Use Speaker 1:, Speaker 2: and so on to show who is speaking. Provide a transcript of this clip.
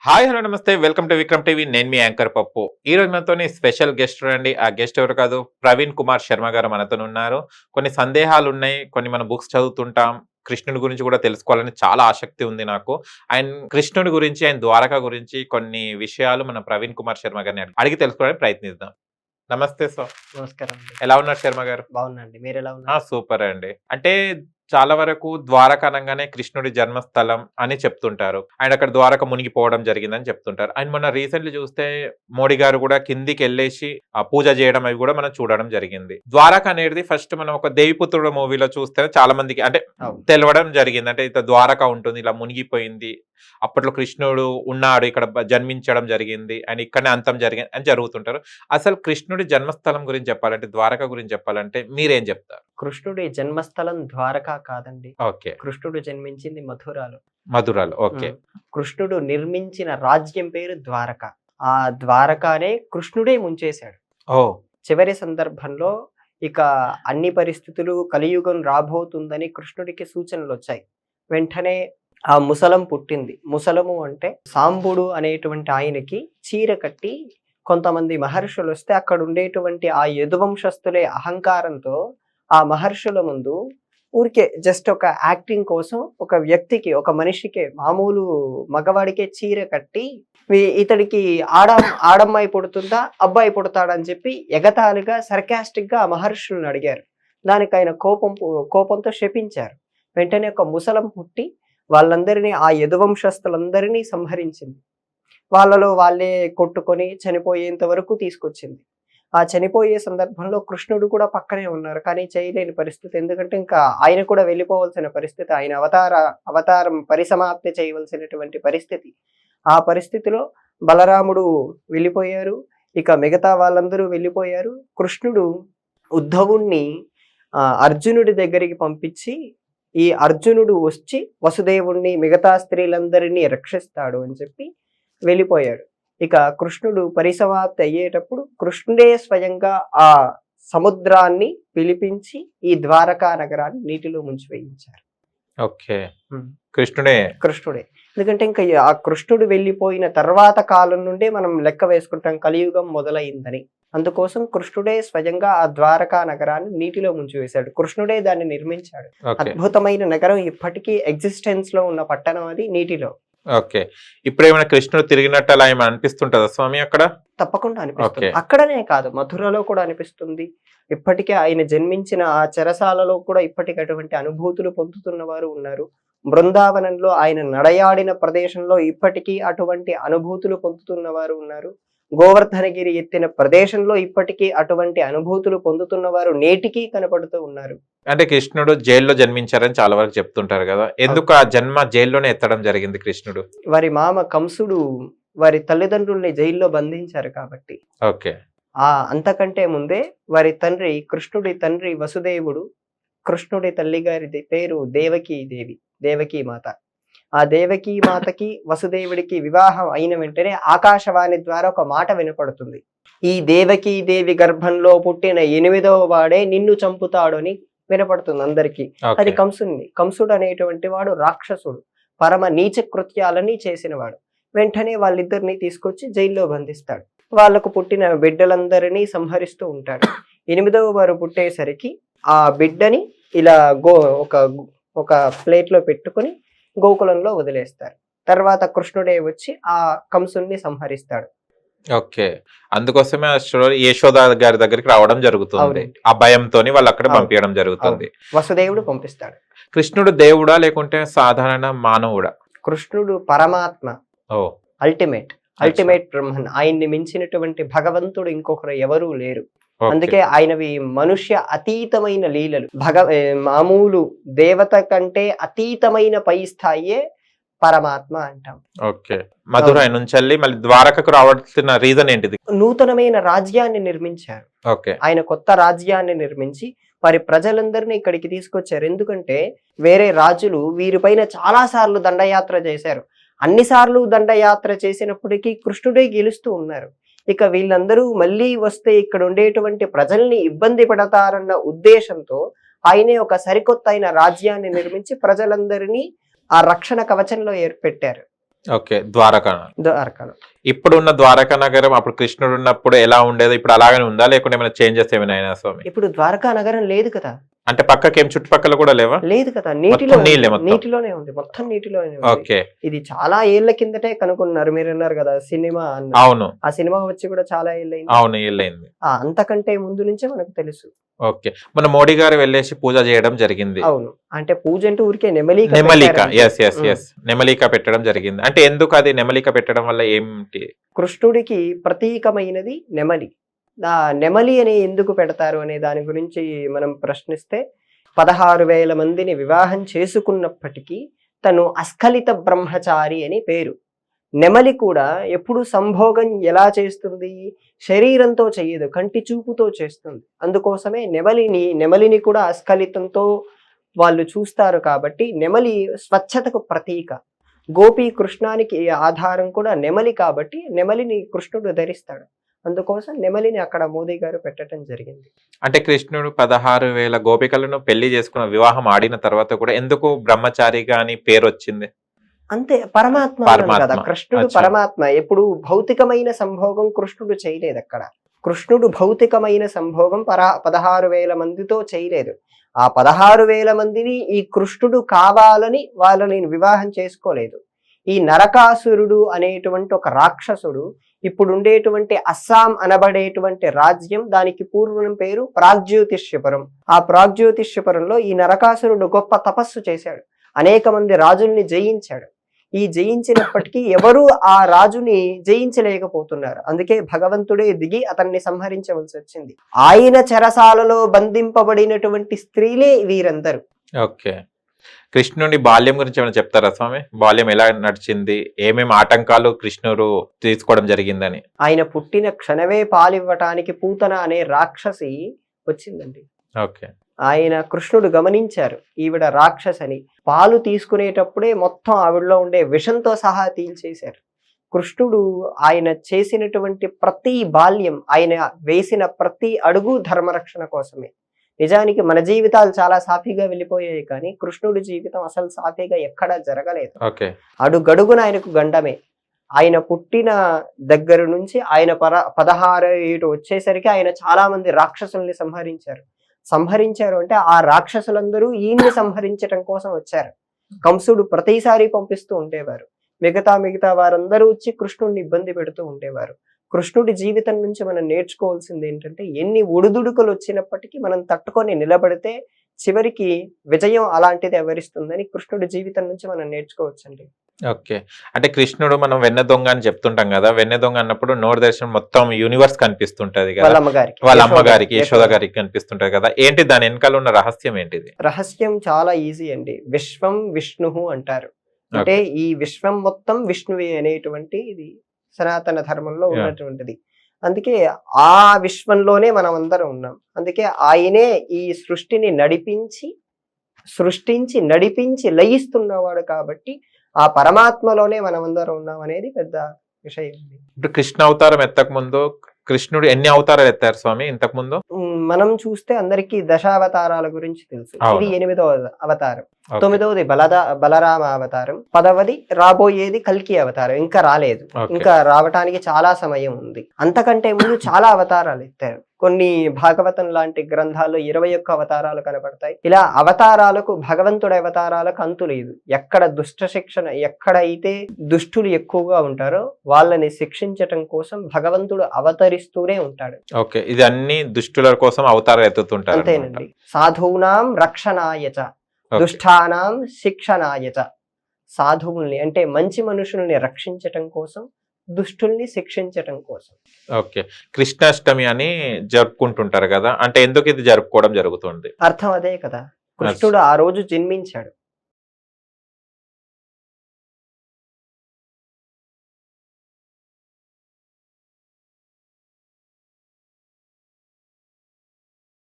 Speaker 1: Hi hello నమస్తే. Welcome to Vikram TV. నేను మీ యాంకర్ పప్పు. ఈ రోజు మనతోని స్పెషల్ గెస్ట్ రండి ఆ గెస్ట్ ఎవరు కాదు? ప్రవీణ్ కుమార్ శర్మ గారు మనతో ఉన్నారు. కొన్ని సందేహాలు ఉన్నాయి కొన్ని మన బుక్స్ చదువుతుంటాం. కృష్ణుడి గురించి కూడా తెలుసుకోవాలని చాలా ఆసక్తి ఉంది నాకు. ఆయన కృష్ణుడి గురించి ఆయన ద్వారక గురించి కొన్ని విషయాలు మన ప్రవీణ్ కుమార్ శర్మ గారిని అడిగి తెలుసుకోవడానికి ప్రయత్నిద్దాం. నమస్తే సార్.
Speaker 2: నమస్కారం అండి.
Speaker 1: ఎలా ఉన్నారు శర్మ గారు?
Speaker 2: బాగున్నాండి మీరు ఎలా ఉన్నారు?
Speaker 1: సూపర్ అండి. అంటే చాలా వరకు ద్వారక అనగానే కృష్ణుడి జన్మస్థలం అని చెప్తుంటారు. ఆయన అక్కడ ద్వారక మునిగిపోవడం జరిగిందని చెప్తుంటారు. ఆయన మొన్న రీసెంట్లీ చూస్తే మోడీ గారు కూడా కిందికి వెళ్ళేసి ఆ పూజ చేయడం అవి కూడా మనం చూడడం జరిగింది. ద్వారక అనేది ఫస్ట్ మనం ఒక దేవిపుత్రుడు మూవీలో చూస్తే చాలా మందికి అంటే. తెలవడం జరిగింది. అంటే ఇట్లా ద్వారక ఉంటుంది ఇలా మునిగిపోయింది అప్పట్లో కృష్ణుడు ఉన్నాడు ఇక్కడ జన్మించడం జరిగింది అండ్ ఇక్కడనే అంతం జరిగింది అని జరుగుతుంటారు. అసలు కృష్ణుడి జన్మస్థలం గురించి చెప్పాలంటే ద్వారక గురించి చెప్పాలంటే మీరేం చెప్తారు?
Speaker 2: కృష్ణుడి జన్మస్థలం ద్వారకా కాదండి.
Speaker 1: ఓకే.
Speaker 2: కృష్ణుడు జన్మించింది మథురాలో
Speaker 1: మధురాలు. ఓకే.
Speaker 2: కృష్ణుడు నిర్మించిన రాజ్యం పేరు ద్వారక. ఆ ద్వారకానే కృష్ణుడే ముంచేశాడు.
Speaker 1: ఓ.
Speaker 2: చివరి సందర్భంలో ఇక అన్ని పరిస్థితులు కలియుగం రాబోతుందని కృష్ణుడికి సూచనలు వచ్చాయి వెంటనే ఆ ముసలం పుట్టింది. ముసలము అంటే సాంబుడు అనేటువంటి ఆయనకి చీర కట్టి కొంతమంది మహర్షులు వస్తే అక్కడ ఉండేటువంటి ఆ యదువంశస్థులే అహంకారంతో ఆ మహర్షుల ముందు ఊరికే జస్ట్ ఒక యాక్టింగ్ కోసం ఒక వ్యక్తికి ఒక మనిషికి మామూలు మగవాడికే చీర కట్టి ఇతడికి ఆడ ఆడమ్మాయి పుడుతుందా అబ్బాయి పుడతాడని చెప్పి ఎగతాళిగా సర్కాస్టిక్గా మహర్షులను అడిగారు. దానికి ఆయన కోపం కోపంతో శపించారు. వెంటనే ఒక ముసలం పుట్టి వాళ్ళందరినీ ఆ యదువంశస్థులందరినీ సంహరించింది. వాళ్ళలో వాళ్ళే కొట్టుకొని చనిపోయేంత వరకు తీసుకొచ్చింది. ఆ చనిపోయే సందర్భంలో కృష్ణుడు కూడా పక్కనే ఉన్నారు. కానీ చేయలేని పరిస్థితి. ఎందుకంటే ఇంకా ఆయన కూడా వెళ్ళిపోవలసిన పరిస్థితి. ఆయన అవతార అవతారం పరిసమాప్తి చేయవలసినటువంటి పరిస్థితి. ఆ పరిస్థితిలో బలరాముడు వెళ్ళిపోయారు. ఇక మిగతా వాళ్ళందరూ వెళ్ళిపోయారు. కృష్ణుడు ఉద్ధవుణ్ణి ఆ, అర్జునుడి దగ్గరికి పంపించి ఈ అర్జునుడు వచ్చి వసుదేవుణ్ణి మిగతా స్త్రీలందరినీ రక్షిస్తాడు అని చెప్పి వెళ్ళిపోయాడు. ఇక కృష్ణుడు పరిసమాప్తి అయ్యేటప్పుడు కృష్ణుడే స్వయంగా ఆ సముద్రాన్ని పిలిపించి ఈ ద్వారకా నగరాన్ని నీటిలో ముంచివేయించారు.
Speaker 1: ఓకే. కృష్ణుడే.
Speaker 2: కృష్ణుడే. ఎందుకంటే ఇంకా ఆ కృష్ణుడు వెళ్ళిపోయిన తర్వాత కాలం నుండే మనం లెక్క వేసుకుంటాం కలియుగం మొదలైందని. అందుకోసం కృష్ణుడే స్వయంగా ఆ ద్వారకా నగరాన్ని నీటిలో ముంచివేశాడు. కృష్ణుడే దాన్ని నిర్మించాడు. అద్భుతమైన నగరం ఇప్పటికీ ఎగ్జిస్టెన్స్లో ఉన్న పట్టణం అది నీటిలో.
Speaker 1: ఓకే. ఇప్పుడు ఏమైనా కృష్ణుడు తిరిగినట్టు అలా ఏమైనా అనిపిస్తుంటదా స్వామి అక్కడ?
Speaker 2: తప్పకుండా అనిపిస్తుంది. అక్కడనే కాదు మధురలో కూడా అనిపిస్తుంది. ఇప్పటికే ఆయన జన్మించిన ఆ చెరసాలలో కూడా ఇప్పటికి అటువంటి అనుభూతులు పొందుతున్న వారు ఉన్నారు. బృందావనంలో ఆయన నడయాడిన ప్రదేశంలో ఇప్పటికీ అటువంటి అనుభూతులు పొందుతున్న వారు ఉన్నారు. గోవర్ధనగిరి ఎత్తిన ప్రదేశంలో ఇప్పటికీ అటువంటి అనుభూతులు పొందుతున్న వారు నేటికీ కనపడుతూ ఉన్నారు.
Speaker 1: అంటే కృష్ణుడు జైల్లో జన్మించారని చాలా వరకు చెప్తుంటారు కదా. ఎందుకు ఆ జన్మ జైల్లోనే ఎత్తడం జరిగింది కృష్ణుడు?
Speaker 2: వారి మామ కంసుడు వారి తల్లిదండ్రుల్ని జైల్లో బంధించారు కాబట్టి.
Speaker 1: ఓకే.
Speaker 2: ఆ అంతకంటే ముందే వారి తండ్రి కృష్ణుడి తండ్రి వసుదేవుడు కృష్ణుడి తల్లి గారిది పేరు దేవకీ దేవి దేవకీ మాత ఆ దేవకీ మాతకి వసుదేవుడికి వివాహం అయిన వెంటనే ఆకాశవాణి ద్వారా ఒక మాట వినపడుతుంది. ఈ దేవకీ దేవి గర్భంలో పుట్టిన ఎనిమిదవ వాడే నిన్ను చంపుతాడు అని వినపడుతుంది అందరికీ. అది కంసుని కంసుడు అనేటువంటి వాడు రాక్షసుడు. పరమ నీచ కృత్యాలని చేసినవాడు. వెంటనే వాళ్ళిద్దరిని తీసుకొచ్చి జైల్లో బంధిస్తాడు. వాళ్ళకు పుట్టిన బిడ్డలందరినీ సంహరిస్తూ ఉంటాడు. ఎనిమిదవ వారు పుట్టేసరికి ఆ బిడ్డని ఇలా గో ఒక ఒక ప్లేట్లో పెట్టుకుని గోకులంలో వదిలేస్తారు. తర్వాత కృష్ణుడే వచ్చి ఆ కంసుని సంహరిస్తాడు.
Speaker 1: ఓకే. అందుకోసమే యశోద గారి దగ్గరికి రావడం జరుగుతుంది. ఆ భయంతోని వాళ్ళు అక్కడ. పంపించడం జరుగుతుంది.
Speaker 2: వసుదేవుడు పంపిస్తాడు.
Speaker 1: కృష్ణుడు దేవుడా లేకుంటే సాధారణ మానవుడా?
Speaker 2: కృష్ణుడు పరమాత్మ.
Speaker 1: ఓ.
Speaker 2: అల్టిమేట్. అల్టిమేట్ బ్రహ్మన్. ఆయన్ని మించినటువంటి భగవంతుడు ఇంకొకరు ఎవరూ లేరు. అందుకే ఆయనవి మనుష్య అతీతమైన లీలలు. భగ మామూలు దేవత కంటే అతీతమైన పై స్థాయియే పరమాత్మ అంటాం.
Speaker 1: ఓకే. మధురై నుంచి మళ్ళీ ద్వారకకు రావాల్సిన రీజన్ ఏంటిది?
Speaker 2: నూతనమైన రాజ్యాన్ని నిర్మించారు.
Speaker 1: ఓకే.
Speaker 2: ఆయన కొత్త రాజ్యాన్ని నిర్మించి వారి ప్రజలందరినీ ఇక్కడికి తీసుకొచ్చారు. ఎందుకంటే వేరే రాజులు వీరిపైన చాలా సార్లు దండయాత్ర చేశారు. అన్ని సార్లు దండయాత్ర చేసినప్పటికీ కృష్ణుడే గెలుస్తూ ఉన్నారు. ఇక వీళ్ళందరూ మళ్ళీ వస్తే ఇక్కడ ఉండేటువంటి ప్రజల్ని ఇబ్బంది పడతారన్న ఉద్దేశంతో ఆయనే ఒక సరికొత్త అయిన రాజ్యాన్ని నిర్మించి ప్రజలందరినీ ఆ రక్షణ కవచంలో ఏర్పెట్టారు.
Speaker 1: ఓకే ద్వారకా
Speaker 2: ద్వారకలో
Speaker 1: ఇప్పుడున్న ద్వారకా నగరం అప్పుడు కృష్ణుడు ఉన్నప్పుడు ఎలా ఉండేది ఇప్పుడు అలాగనే ఉందా? లేకుంటే ఏమైనా చేంజెస్ ఏమైనా అయినా స్వామి?
Speaker 2: ఇప్పుడు ద్వారకా నగరం లేదు కదా.
Speaker 1: అంటే పక్కకి ఏం చుట్టుపక్కల కూడా లేవా?
Speaker 2: లేదు కదా. నీటిలో
Speaker 1: నీళ్ళే. మొత్తం.
Speaker 2: నీటిలోనే ఉంది. మొత్తం నీటిలోనే ఉంది.
Speaker 1: ఓకే.
Speaker 2: ఇది చాలా ఏళ్ళ కిందటే కనుక్కున్నారు. మీరు అన్నారు కదా సినిమా అన్న.
Speaker 1: అవును.
Speaker 2: ఆ సినిమా వచ్చి కూడా చాలా ఏళ్ళైంది
Speaker 1: అవును
Speaker 2: ఆ అంతకంటే ముందు నుంచే మనకు తెలుసు.
Speaker 1: ఓకే. మన మోడీ గారు వెళ్ళేసి పూజ చేయడం జరిగింది.
Speaker 2: అవును. అంటే పూజ అంటే ఊరికే నెమలిక
Speaker 1: నెమలిక. Yes yes. ఎస్ నెమలిక పెట్టడం జరిగింది. అంటే ఎందుకు అది నెమలిక పెట్టడం వల్ల ఏంటి
Speaker 2: కృష్ణుడికి ప్రతీకమైనది నెమలి. ఆ నెమలి అని ఎందుకు పెడతారు అనే దాని గురించి మనం ప్రశ్నిస్తే పదహారు వేల మందిని వివాహం చేసుకున్నప్పటికీ తను అస్ఖలిత బ్రహ్మచారి అని పేరు. నెమలి కూడా ఎప్పుడు సంభోగం ఎలా చేస్తుంది? శరీరంతో చేయదు కంటి చూపుతో చేస్తుంది. అందుకోసమే నెమలిని నెమలిని కూడా అస్ఖలితంతో వాళ్ళు చూస్తారు కాబట్టి నెమలి స్వచ్ఛతకు ప్రతీక. గోపి కృష్ణానికి ఆధారం కూడా నెమలి కాబట్టి నెమలిని కృష్ణుడు ధరిస్తాడు. అందుకోసం నెమలిని అక్కడ మోదీ గారు పెట్టడం జరిగింది.
Speaker 1: అంటే కృష్ణుడు పదహారు వేల గోపికలను పెళ్ళి చేసుకున్న వివాహం ఆడిన తర్వాత కూడా ఎందుకు బ్రహ్మచారిగా అని పేరు వచ్చింది?
Speaker 2: అంతే పరమాత్మ. కదా కృష్ణుడు. పరమాత్మ. ఎప్పుడు భౌతికమైన సంభోగం కృష్ణుడు చేయలేదు అక్కడ. కృష్ణుడు భౌతికమైన సంభోగం పర పదహారు వేల మందితో చేయలేదు. ఆ పదహారు వేల మందిని ఈ కృష్ణుడు కావాలని వాళ్ళని వివాహం చేసుకోలేదు. ఈ నరకాసురుడు అనేటువంటి ఒక రాక్షసుడు ఇప్పుడు ఉండేటువంటి అస్సాం అనబడేటువంటి రాజ్యం దానికి పూర్వం పేరు ప్రాగ్జ్యోతిష్యపురం. ఆ ప్రాగ్జ్యోతిష్యపురంలో ఈ నరకాసురుడు గొప్ప తపస్సు చేశాడు. అనేక మంది రాజుల్ని జయించాడు. ఈ జయించినప్పటికీ ఎవరు ఆ రాజుని జయించలేకపోతున్నారు. అందుకే భగవంతుడే దిగి అతన్ని సంహరించవలసి వచ్చింది. ఆయన చెరసాలలో బంధింపబడినటువంటి స్త్రీలే వీరందరూ.
Speaker 1: ఓకే. కృష్ణుడి బాల్యం గురించి ఏమైనా చెప్తారా స్వామి? బాల్యం ఎలా నడిచింది? ఏమేమి ఆటంకాలు కృష్ణుడు తీసుకోవడం జరిగిందని?
Speaker 2: ఆయన పుట్టిన క్షణమే పాలివ్వటానికి పూతన అనే రాక్షసి వచ్చిందండి.
Speaker 1: ఓకే.
Speaker 2: ఆయన కృష్ణుడు గమనించారు. ఈవిడ రాక్షసని. పాలు తీసుకునేటప్పుడే మొత్తం ఆవిడలో ఉండే విషంతో సహా తీల్చేశారు. కృష్ణుడు ఆయన చేసినటువంటి ప్రతి బాల్యం ఆయన వేసిన ప్రతి అడుగు ధర్మరక్షణ కోసమే. నిజానికి మన జీవితాలు చాలా సాఫీగా వెళ్ళిపోయాయి కానీ కృష్ణుడి జీవితం అసలు సాఫీగా ఎక్కడా జరగలేదు. అడుగడుగున ఆయనకు గండమే. ఆయన పుట్టిన దగ్గర నుంచి ఆయన పర పదహారు ఏటు వచ్చేసరికి ఆయన చాలా మంది రాక్షసుల్ని సంహరించారు. సంహరించారు అంటే ఆ రాక్షసులందరూ ఈయన్ని సంహరించటం కోసం వచ్చారు. కంసుడు ప్రతిసారి పంపిస్తూ ఉండేవారు. మిగతా మిగతా వారందరూ వచ్చి కృష్ణుడిని ఇబ్బంది పెడుతూ ఉండేవారు. కృష్ణుడి జీవితం నుంచి మనం నేర్చుకోవాల్సింది ఏంటంటే ఎన్ని ఒడిదుడుకులు వచ్చినప్పటికీ మనం తట్టుకొని నిలబడితే చివరికి విజయం అలాంటిది ఎవరిస్తుందని కృష్ణుడి జీవితం నుంచి మనం నేర్చుకోవచ్చండి.
Speaker 1: ఓకే. అంటే కృష్ణుడు మనం వెన్న దొంగ అని చెప్తుంటాం కదా వెన్న దొంగ అన్నప్పుడు నోరు దర్శనం మొత్తం యూనివర్స్ కనిపిస్తుంటది కదా.
Speaker 2: వాళ్ళ అమ్మగారికి యశోద-.
Speaker 1: గారికి కనిపిస్తుంటది కదా. ఏంటి దాని వెనకాల ఉన్న రహస్యం ఏంటిది?
Speaker 2: రహస్యం చాలా ఈజీ అండి. విశ్వం విష్ణు అంటారు. అంటే ఈ విశ్వం మొత్తం విష్ణువే అనేటువంటి ఇది సనాతన ధర్మంలో. ఉన్నటువంటిది. అందుకే ఆ విశ్వంలోనే మనం అందరం ఉన్నాం. అందుకే ఆయనే ఈ సృష్టిని నడిపించి సృష్టించి నడిపించి లయిస్తున్నవాడు కాబట్టి ఆ పరమాత్మలోనే మనం అందరం ఉన్నాం అనేది పెద్ద విషయం.
Speaker 1: ఇప్పుడు కృష్ణ అవతారం ఎత్తక ముందు కృష్ణుడు ఎన్ని అవతారాలు ఎత్తారు స్వామి ఇంతకు ముందు?
Speaker 2: మనం చూస్తే అందరికీ దశావతారాల గురించి తెలుసు. ఇది ఎనిమిదవ అవతారం. తొమ్మిదవది బలద బలరామ అవతారం. పదవది రాబోయేది కల్కి అవతారం. ఇంకా రాలేదు. ఇంకా రావటానికి చాలా సమయం ఉంది. అంతకంటే ముందు చాలా అవతారాలు ఎత్తారు. కొన్ని భాగవతం లాంటి గ్రంథాల్లో ఇరవై ఒక్క అవతారాలు కనబడతాయి ఇలా అవతారాలకు భగవంతుడి అవతారాలకు అంతు లేదు. ఎక్కడ దుష్ట శిక్షణ ఎక్కడైతే దుష్టులు ఎక్కువగా ఉంటారో వాళ్ళని శిక్షించటం కోసం భగవంతుడు అవతరిస్తూనే ఉంటాడు.
Speaker 1: ఓకే. ఇది అన్ని దుష్టుల కోసం అవతారాలు ఎత్తుతుంటారు
Speaker 2: అంతేనండి. సాధూనాం రక్షణాయచ. దుష్టానాం శిక్షణాయచ సాధువుల్ని అంటే మంచి మనుషుల్ని రక్షించటం కోసం దుష్టుల్ని శిక్షించటం కోసం.
Speaker 1: ఓకే. కృష్ణాష్టమి అని జరుపుకుంటుంటారు కదా అంటే ఎందుకు ఇది జరుపుకోవడం జరుగుతుంది?
Speaker 2: అర్థం అదే కదా. కృష్ణుడు ఆ రోజు జన్మించాడు.